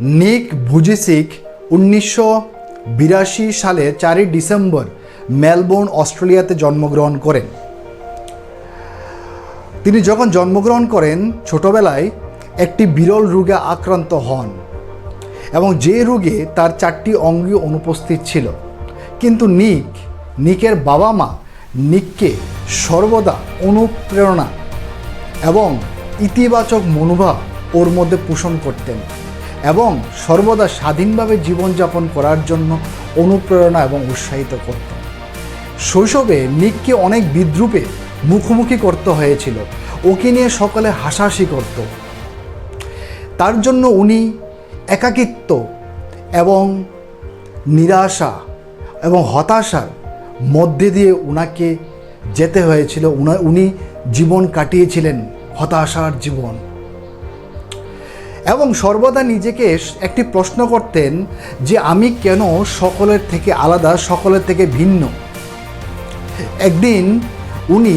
নিক ভুজিসিক উনিশশো বিরাশি সালে চারই ডিসেম্বর মেলবোর্ন, অস্ট্রেলিয়াতে জন্মগ্রহণ করেন। তিনি যখন জন্মগ্রহণ করেন, ছোটবেলায় একটি বিরল রোগে আক্রান্ত হন এবং যে রোগে তার চারটি অঙ্গী অনুপস্থিত ছিল। কিন্তু নিক, নিকের বাবা মা নিককে সর্বদা অনুপ্রেরণা এবং ইতিবাচক মনোভাব ওর মধ্যে পোষণ করতেন। এবং সর্বদা স্বাধীনভাবে জীবনযাপন করার জন্য অনুপ্রেরণা এবং উৎসাহিত করতেন শৈশবে নিককে অনেক বিদ্রুপে মুখোমুখি করতে হয়েছিল। ওকে নিয়ে সকলে হাসাহাসি করত। তার জন্য উনি একাকিত্ব এবং নিরাশা এবং হতাশার মধ্যে দিয়ে উনাকে যেতে হয়েছিল। উনি জীবন কাটিয়েছিলেন হতাশার জীবন। এবং সর্বদা নিজেকে একটি প্রশ্ন করতেন যে আমি কেন সকলের থেকে আলাদা, সকলের থেকে ভিন্ন? একদিন উনি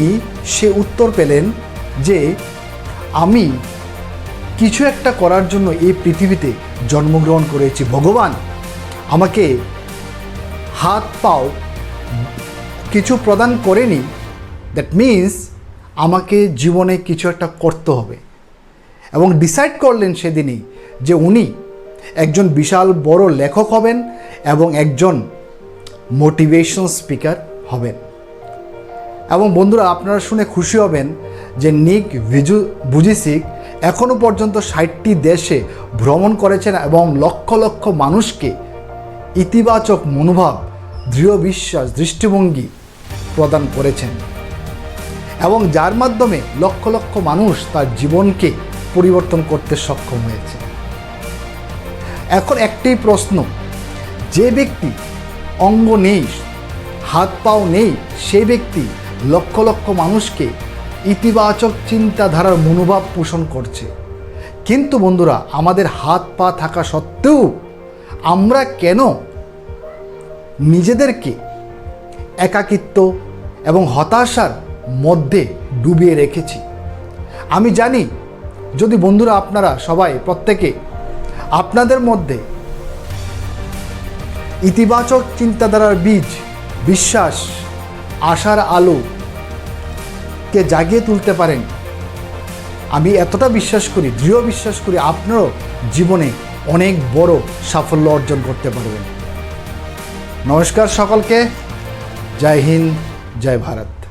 সে উত্তর পেলেন যে, আমি কিছু একটা করার জন্য এই পৃথিবীতে জন্মগ্রহণ করেছি, ভগবান। আমাকে হাত পাও, কিছু প্রদান করেনি দ্যাট মিন্স আমাকে জীবনে কিছু একটা করতে হবে। এবং ডিসাইড করলেন সেদিনই যে উনি একজন বিশাল বড় লেখক হবেন এবং একজন মোটিভেশন স্পিকার হবেন। এবং বন্ধুরা, আপনারা শুনে খুশি হবেন যে নিক ভিজু বুজিসিক এখনও পর্যন্ত ষাটটি দেশে ভ্রমণ করেছেন এবং লক্ষ লক্ষ মানুষকে ইতিবাচক মনোভাব, দৃঢ় বিশ্বাস, দৃষ্টিভঙ্গি প্রদান করেছেন। এবং যার মাধ্যমে লক্ষ লক্ষ মানুষ তার জীবনকে পরিবর্তন করতে সক্ষম হয়েছে। এখন একটি প্রশ্ন, যে ব্যক্তি অঙ্গ নেই, হাত পাও নেই সেই ব্যক্তি লক্ষ লক্ষ মানুষকে ইতিবাচক চিন্তাধারার মনোভাব পোষণ করছে। কিন্তু বন্ধুরা, আমাদের হাত পা থাকা সত্ত্বেও আমরা কেন নিজেদেরকে একাকিত্ব এবং হতাশার মধ্যে ডুবিয়ে রেখেছি? আমি জানি যদি বন্ধুরা আপনারা সবাই প্রত্যেকে আপনাদের মধ্যে ইতিবাচক চিন্তাধারার বীজ, বিশ্বাস, আশার আলো কে জাগিয়ে তুলতে পারেন, আমি এতটা বিশ্বাস করি, দৃঢ় বিশ্বাস করি, আপনারও জীবনে অনেক বড় সাফল্য অর্জন করতে পারবেন। নমস্কার সকলকে। জয় হিন্দ, জয় ভারত।